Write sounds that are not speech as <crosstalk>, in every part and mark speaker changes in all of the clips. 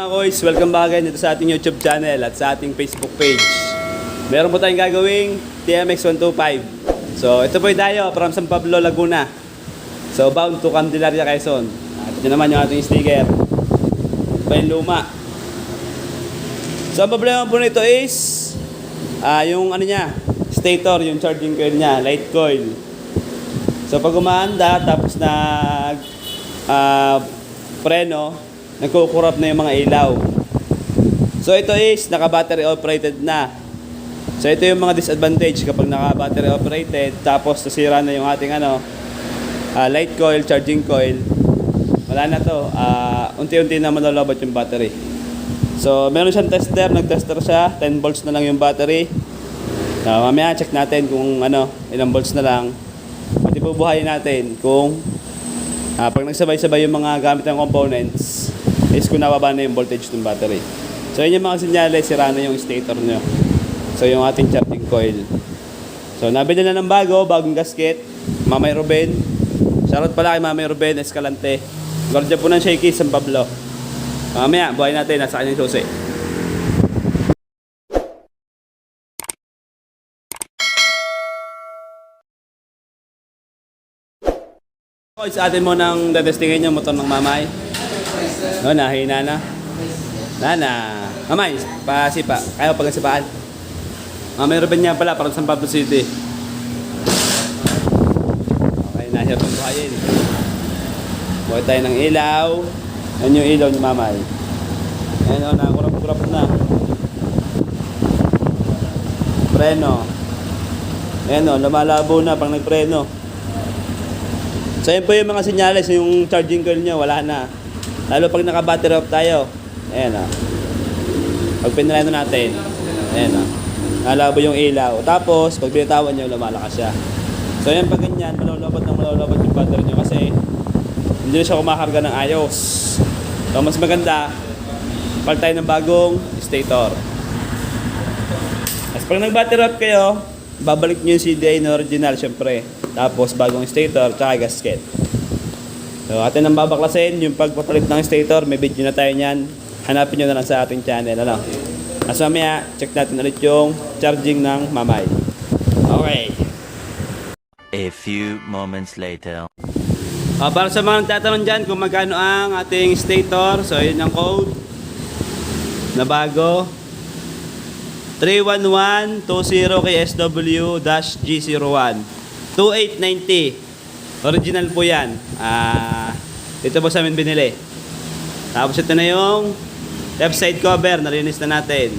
Speaker 1: Mga boys, welcome back again dito sa ating YouTube channel at sa ating Facebook page. Meron po tayong gagawing TMX 125. So, ito po yung dayo from San Pablo, Laguna. So, bound to Candelaria, Quezon. At ito naman yung ating sticker. Ito pa yung luma. So, ang problema po nito is ah yung ano niya, stator, yung charging coil niya, light coil. So, pag umaanda, tapos nag ah, preno, nagkukurap na yung mga ilaw. So ito is naka-battery operated na. So ito yung mga disadvantage kapag naka-battery operated tapos nasira na yung ating ano ah, light coil, charging coil. Wala na to. Ah, unti-unti na malolobot yung battery. So meron siyang tester, nag-tester siya, 10 volts na lang yung battery. So, mamaya check natin kung ano, ilang volts na lang. Pati bubuhayin natin kung Ah, pag nagsabay-sabay yung mga gamit ng components, is kung nababa na yung voltage ng battery. So, yun yung mga sinyales, sira na yung stator nyo. So, yung ating charging coil. So, nabili na ng bago, bagong gasket. Mamay Ruben. Shoutout pala kay Mamay Ruben Escalante. Guardia po ng Shaky, San Pablo. Mamaya, buhay natin, nasa kanyang susi. Sa atin mo nang dadestingin yung motor ng mamay. No, nahina na. Nana. Mamay, pasipa. Kaya pag sipaan. Mamay Ruben niya pala, parang San Pablo City. Okay, nahirap ang buhayin. Buhay tayo ng ilaw. Yan yung ilaw ni mamay. Ayan o, nakakurap-kurap na. Preno. Ayan o, lumalabo na pag nagpreno. So yun po yung mga senyales, yung charging coil nyo, wala na. Lalo pag naka-battery off tayo. Ayan o. Pag pinreno natin, ayan o. Nalabo yung ilaw. Tapos, pag binitawan nyo, lumalakas siya. So yan pag ganyan, malulobot na malulobot yung battery nyo kasi hindi na siya kumakarga ng ayos. So mas maganda, pal tayo ng bagong stator. As pag nag-battery up kayo, babalik nyo yung CDI na original syempre. Tapos bagong stator, tsaka gasket. So atin ang babaklasin, yung pagpapalit ng stator, may video na tayo niyan. Hanapin nyo na lang sa ating channel. Ano? As mamaya, check natin ulit yung charging ng mamay. Okay.
Speaker 2: A few moments later.
Speaker 1: Ah, para sa mga nagtatanong dyan kung magkano ang ating stator, so yun ang code na bago. 31120KSW-G01 2890 Original po yan. Ah, ito po sa amin binili. Tapos ito na yung left side cover, nalinis na natin.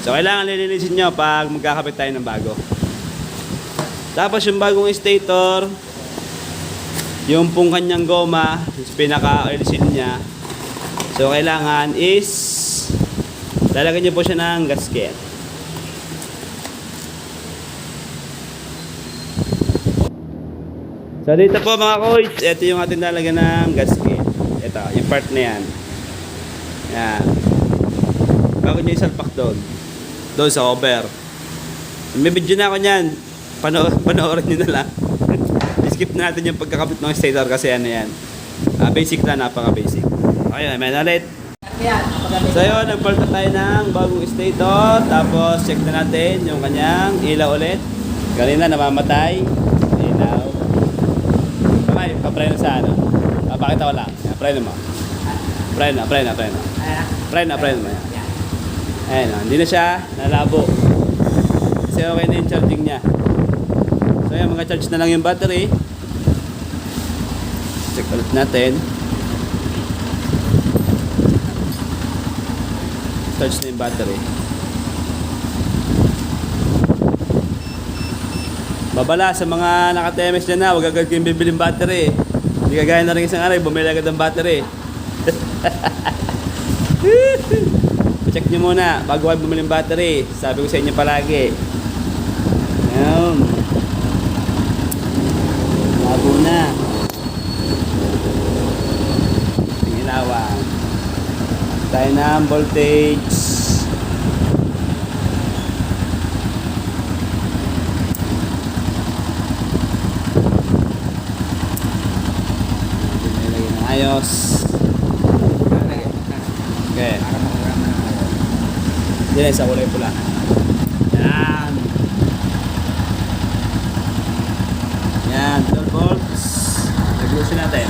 Speaker 1: So kailangan lilinisin nyo pag magkakapit tayo ng bago. Tapos yung bagong stator, yung pong kanyang goma, yung pinaka-oil seal niya. So, kailangan is lalagyan niyo po siya ng gasket. So, dito po mga koys, ito yung ating lalagyan ng gasket. Ito, yung part na yan. Yan. Bago niyo isalpak doon. Doon sa cover. May video na ako niyan. Pano <laughs> panoorin niyo na lang. <laughs> skip natin yung pagkakabit ng stator kasi ano yan. Ah, basic na, napaka-basic. Okay, may ulit. So yun, nagpalta tayo ng bagong stator. Tapos check na natin yung kanyang ilaw ulit. Kanina namamatay. Papreno sa ano. Papakita ko lang. Preno mo. Preno, preno, preno. Preno, preno mo. Yan. Ayan, oh, hindi na siya nalabo. Kasi okay na yung charging niya. So yan, mga charge na lang yung battery. Check ulit natin. Charge na yung battery. Babala sa mga naka-TMS dyan na, huwag agad kayong bibiling battery. Hindi kagaya na rin isang aray, bumili agad ng battery. <laughs> Check nyo muna bago kayo bumili ng battery. Sabi ko sa inyo palagi. Ayan. Labo na. Tinginawan. Tayo na ang voltage. house. Okay. Diyan sa kulay pula. Yan. Yan, 12 volts. Nag-lose natin.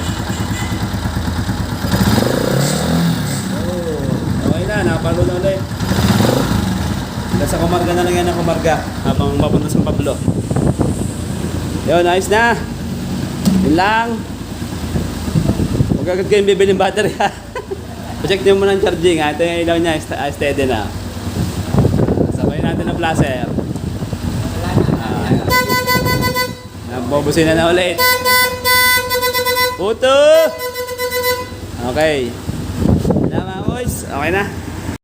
Speaker 1: Oh, okay na, nakapalo na ulit. Nasa kumarga na lang yan ang kumarga habang mapunta sa Pablo. Yun, ayos na. Yun lang. Huwag agad kayong bibili ng battery ha. <laughs> Check nyo muna ang charging ha. Ito yung ilaw niya, ah, steady na. Sabay natin ang blaster. Ah, Nabubusin na na ulit. Puto! Okay. Mga boys. Okay na.